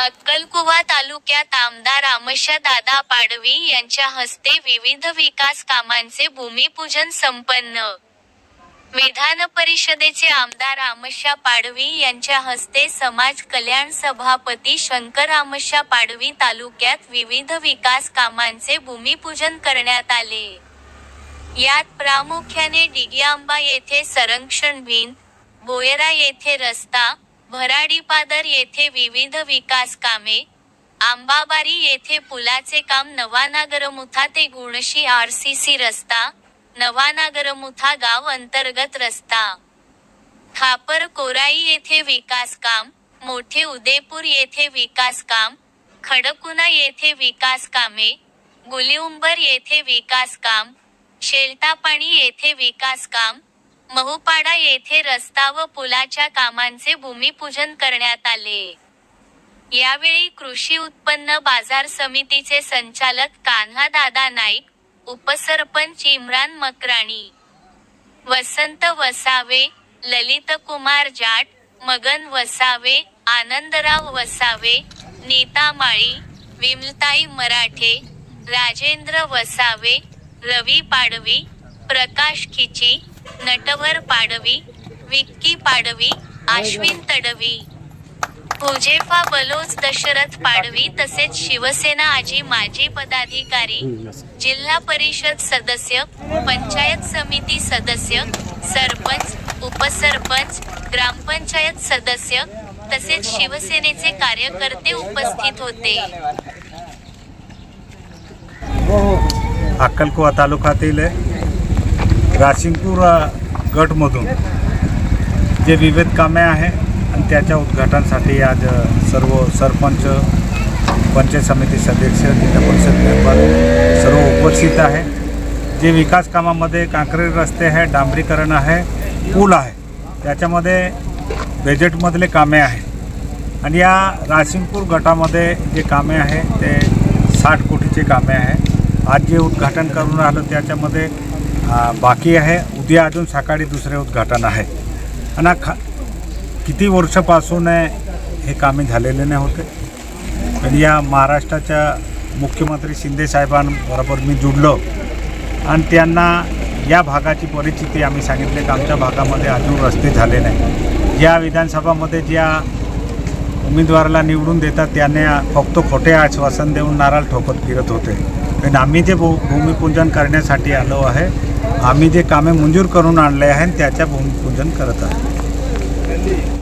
अक्कलकुवा तालुक्यात आमदार दादा पाडवी यांच्या हस्ते विविध विकास कामांचे भूमिपूजन संपन्न. विधान परिषदेचे आमदार आमशा पाडवी यांच्या हस्ते समाज कल्याण सभापती शंकर आमशा पाडवी तालुक्यात विविध विकास कामांचे भूमिपूजन करण्यात आले. यात प्रामुख्याने डिग्याआंबा येथे संरक्षण भिंत बोयरा येथे रस्ता भराडीपादर येथे विविध विकास कामे आंबाबारी येथे पुलाचे काम नवानागरमुथा ते गुणशी आरसीसी रस्ता नवानागरमुथा गाव अंतर्गत रस्ता. खापर कोराई येथे विकास काम मोठे उदयपूर येथे विकास काम खडकुना येथे विकास कामे गुलिउंबर येथे विकास काम शेलटापाणी येथे विकास काम महुपाडा येथे रस्ता व पुलाच्या कामांचे भूमिपूजन करण्यात आले. यावेळी कृषी उत्पन्न बाजार समितीचे संचालक कान्हा दादा नाईक उपसरपंच इम्रान मकराणी वसंत वसावे ललित कुमार जाट मगन वसावे आनंदराव वसावे नीता माळी विमलताई मराठे राजेंद्र वसावे रवी पाडवी प्रकाश खिची नटवर पाडवी विक्की पाडवी आश्विन तडवी. हुजेफा बलोच दशरथ पाडवी तसेच शिवसेना आजी माजी पदाधिकारी जिल्हा परिषद सदस्य पंचायत समिती सदस्य सरपंच उपसरपंच ग्रामपंचायत सदस्य तसेच शिवसेनेचे कार्यकर्ते उपस्थित होते. अक्कलकुवा तालुक्यातील राशिंगपूर गटमधून जे विविध कामे आहे आणि त्याच्या उद्घाटनासाठी आज सर्व सरपंच पंचायत समिती सदस्य जिल्हा परिषद मेंबर सर्व उपस्थित आहे. जे विकास कामामध्ये काँक्रीट रस्ते आहे डांबरीकरण आहे पूल आहे त्याच्यामध्ये बजेटमधले कामे आहे आणि या राशिंगपूर गटामध्ये जे कामे आहे ते साठ कोटीचे कामे आहे आज जे उद्घाटन करून राहिलं त्याच्यामध्ये बाकी आहे. उद्या अजून सकाळी दुसरे उद्घाटन आहे. आणि खा किती वर्षापासून हे कामे झालेले नाही होते. पण या महाराष्ट्राच्या मुख्यमंत्री शिंदे साहेबांबरोबर मी जुडलो. आणि त्यांना या भागाची परिस्थिती आम्ही सांगितले की आमच्या भागामध्ये अजून रस्ते झाले नाही. ज्या विधानसभामध्ये ज्या उमेदवाराला निवडून देतात त्याने फक्त खोटे आश्वासन देऊन नारळ ठोकत फिरत होते. पण आम्ही जे भू भूमिपूजन करण्यासाठी आलो आहे आम्ही जे कामे मंजूर करून आणले आहे त्याच्या भूमिपूजन करत आहोत.